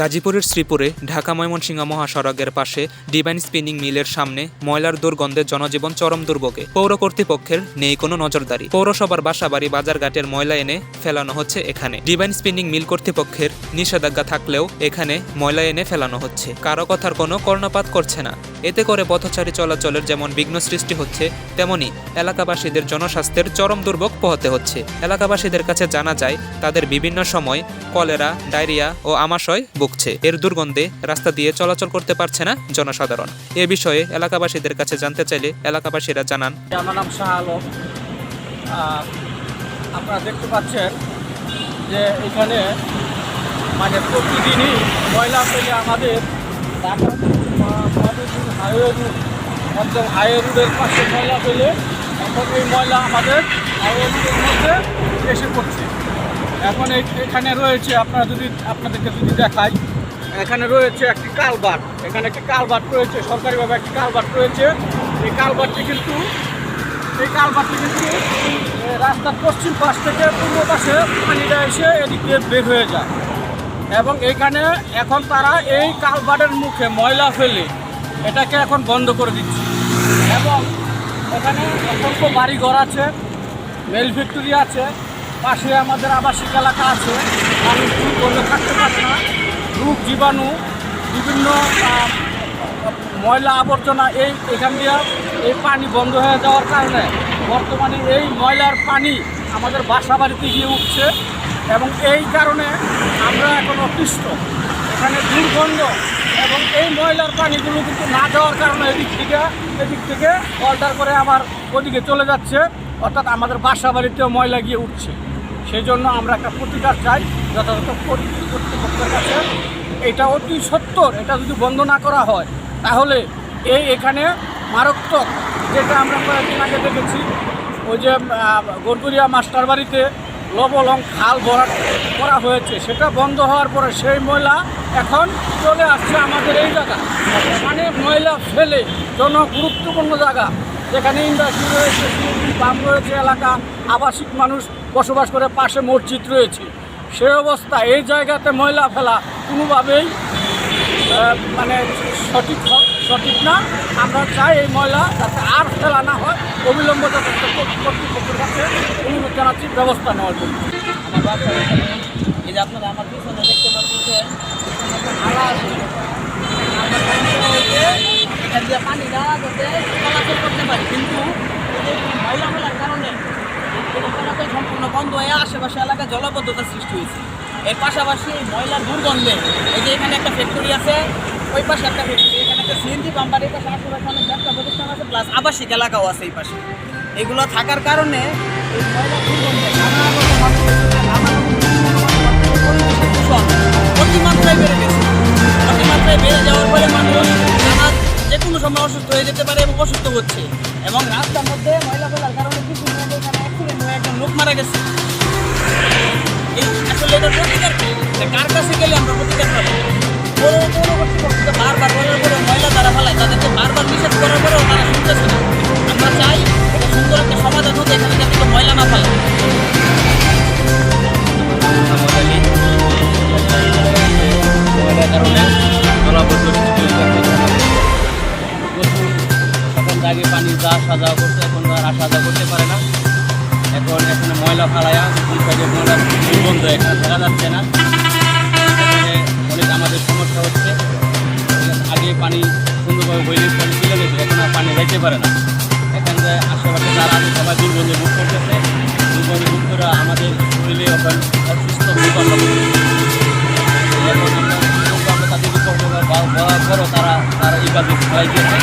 গাজীপুরের শ্রীপুরে ঢাকা ময়মনসিংহ মহাসড়কের পাশে ডিভাইন স্পিনিং মিলের সামনে ময়লার দুর্গন্ধে জনজীবন চরম দুর্ভোগে। পৌর কর্তৃপক্ষের নেই কোনো নজরদারি। পৌরসভার বাসাবাড়ি বাজারঘাটের ময়লা এনে ফেলানো হচ্ছে এখানে। ডিভাইন স্পিনিং মিল কর্তৃপক্ষের নিষেধাজ্ঞা থাকলেও এখানে ময়লা এনে ফেলানো হচ্ছে। কারও কথার কোনো কর্ণপাত করছে না। এতে করে পথচারী চলাচলের যেমন বিঘ্ন সৃষ্টি হচ্ছে, তেমনি এলাকাবাসীদের জনস্বাস্থ্যের চরম দুর্ভোগ পোহাতে হচ্ছে। এলাকাবাসীদের কাছে জানা যায়, তাদের বিভিন্ন সময় কলেরা, ডায়রিয়া ও আমাশয় ভুগছে। এর দুর্গন্ধে রাস্তা দিয়ে চলাচল করতে পারছে না জনসাধারণ। এ বিষয়ে এলাকাবাসীদের কাছে জানতে চাইলে এলাকাবাসীরা জানান। আমার নাম শাহ আলম। আপনারা দেখতে পাচ্ছেন যে এখানে মানে প্রতিদিনই ময়লা ফেলে আমাদের হাইওয়ে রুট হাইওয়ে রুটের পাশে ময়লা ফেলে এখন ওই ময়লা আমাদের হাইওয়ে রুটের মধ্যে এসে পড়ছে। এখন এখানে রয়েছে, আপনারা যদি আপনাদেরকে যদি দেখাই, এখানে রয়েছে একটি কালভার্ট এখানে একটি কালভার্ট রয়েছে, সরকারিভাবে একটি কালভার্ট রয়েছে। এই কালভার্টটি কিন্তু এই কালভার্টটি কিন্তু রাস্তার পশ্চিম পাশ থেকে পূর্ব পাশে পানিটা এসে এদিক দিয়ে বের হয়ে যায়। এবং এখানে এখন তারা এই কালভার্টের মুখে ময়লা ফেলে এটাকে এখন বন্ধ করে দিচ্ছে। এবং এখানে অসংখ্য বাড়িঘর আছে, মেল ফ্যাক্টরি আছে পাশে আমাদের আবাসিক এলাকা আছে। মানুষ দূর করলে থাকতে পারে না। রোগ জীবাণু, বিভিন্ন ময়লা আবর্জনা এই এখান দিয়ে এই পানি বন্ধ হয়ে যাওয়ার কারণে বর্তমানে এই ময়লার পানি আমাদের বাসা বাড়িতে গিয়ে উঠছে এবং এই কারণে আমরা এখন অতিষ্ঠ। এখানে দুর্গন্ধ এবং এই ময়লার পানিগুলো কিন্তু না যাওয়ার কারণে এদিক থেকে এদিক থেকে অল্টার করে আবার ওদিকে চলে যাচ্ছে। অর্থাৎ আমাদের বাসা বাড়িতেও ময়লা গিয়ে উঠছে। সেই জন্য আমরা একটা প্রতিকার চাই, যথাযথ কর্তৃপক্ষের কাছে। এটা অতি সত্তর এটা যদি বন্ধ না করা হয়, তাহলে এই এখানে মারাত্মক, যেটা আমরা কয়েকদিন আগে দেখেছি, ওই যে গড়গুড়িয়া মাস্টার বাড়িতে লবলং খাল ভরাট করা হয়েছে। সেটা বন্ধ হওয়ার পরে সেই ময়লা এখন চলে আসছে আমাদের এই জায়গা মানে ময়লা ফেলে জন গুরুত্বপূর্ণ জায়গা। যেখানে ইন্ডাস্ট্রি রয়েছে পাম্প রয়েছে এলাকা আবাসিক মানুষ বসবাস করে পাশে মসজিদ রয়েছে সে অবস্থা এই জায়গাতে ময়লা ফেলা কোনোভাবেই মানে সঠিক সঠিক না আমরা চাই এই ময়লা যাতে আর ফেলা না হয় অবিলম্ব যাতে কর্তৃপক্ষের কাছে অনুরোধ জানাচ্ছি ব্যবস্থা নেওয়ার জন্য এই যে আপনারা আমার পিছনে দেখতে পাচ্ছেন যাতে চলাচল করতে পারি, কিন্তু ময়লা ফেলার কারণে এই সম্পূর্ণ বন্ধ হয়ে আশেপাশে এলাকায় জলবদ্ধতার সৃষ্টি হয়েছে। এর পাশাপাশি এই ময়লার দুর্গন্ধে এই যে এখানে একটা ফ্যাক্টরি আছে, ওই পাশে একটা ফ্যাক্টরি এখানে একটা সিএনজি পাম্পার এই পাশে আশেপাশে অনেক ব্যবসা প্রতিষ্ঠান আছে প্লাস আবাসিক এলাকাও আছে এই পাশে। এগুলো থাকার কারণে এই ময়লা দুর্গন্ধে নানা রকম মানুষ নানা রকম পরিবেশের অতিমাত্রায় বেড়ে গেছে। অতিমাত্রায় বেড়ে যাওয়ার ফলে অসুস্থ হয়ে যেতে পারে এবং অসুস্থ হচ্ছে এবং রাস্তার মধ্যে ময়লা ফেলার কারণে কিছু এখানে অ্যাক্সিডেন্ট হয়ে একজন লোক মারা গেছে এই আসলে এটা প্রতিকার কার কাছে গেলে আমরা প্রতিকার পাবো বারবার এখন এখানে ময়লা ফালায়া, দুই সাইডে ময়লা দুর্গন্ধ এখানে দেখা যাচ্ছে না। অনেক আমাদের সমস্যা হচ্ছে। আগে পানি সুন্দরভাবে বইলে পানি চলে গেছে, এখন আর পানি যাইতে পারে না। এখানে আশেপাশে যারা আছে, সবাই দুর্গন্ধে মুখ করতেছে। দুর্গন্ধে মুখ করে আমাদের শরীরে এখন অসুস্থ করতেছি। এখন আমরা তাদেরকে বলার পরও তারা তারা এই কাজে সবাই দিয়েছে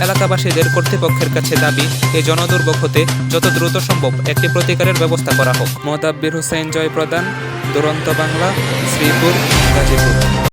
এলাকাবাসীদের কর্তৃপক্ষের কাছে দাবি এই জনদুর্ভোগ হতে যত দ্রুত সম্ভব একটি প্রতিকারের ব্যবস্থা করা হোক। মোহাম্মদ হোসেন জয় প্রদান দুরন্ত বাংলা, শ্রীপুর, গাজীপুর।